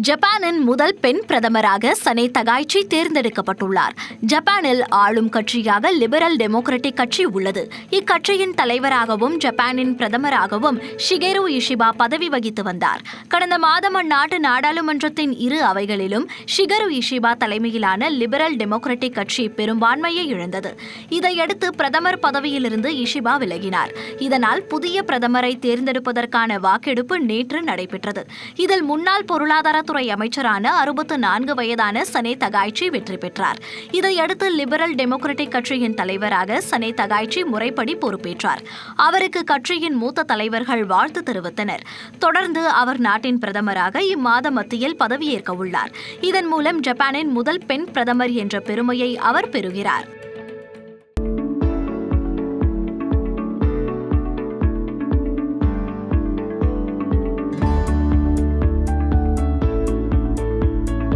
ஜப்பானின் முதல் பெண் பிரதமராக சனே தகாய்ச்சி தேர்ந்தெடுக்கப்பட்டுள்ளார். ஜப்பானில் ஆளும் கட்சியாக லிபரல் டெமோக்ராட்டிக் கட்சி உள்ளது. இக்கட்சியின் தலைவராகவும் ஜப்பானின் பிரதமராகவும் ஷிகேரு இஷிபா பதவி வகித்து வந்தார். கடந்த மாதம் அந்நாட்டு நாடாளுமன்றத்தின் இரு அவைகளிலும் ஷிகரு இஷிபா தலைமையிலான லிபரல் டெமோக்ராட்டிக் கட்சி பெரும்பான்மையை இழந்தது. இதையடுத்து பிரதமர் பதவியிலிருந்து இஷிபா விலகினார். இதனால் புதிய பிரதமரை தேர்ந்தெடுப்பதற்கான வாக்கெடுப்பு நேற்று நடைபெற்றது. இதில் முன்னாள் பொருளாதார பொருளாதாரத்துறை அமைச்சரான அறுபத்து நான்கு வயதான சனே தகாய்ச்சி வெற்றி பெற்றார். இதையடுத்து லிபரல் டெமோக்ராட்டிக் கட்சியின் தலைவராக சனே தகாய்ச்சி முறைப்படி பொறுப்பேற்றார். அவருக்கு கட்சியின் மூத்த தலைவர்கள் வாழ்த்து தெரிவித்தனர். தொடர்ந்து அவர் நாட்டின் பிரதமராக இம்மாத மத்தியில் பதவியேற்க உள்ளார். இதன் மூலம் ஜப்பானின் முதல் பெண் பிரதமர் என்ற பெருமையை அவர் பெறுகிறார்.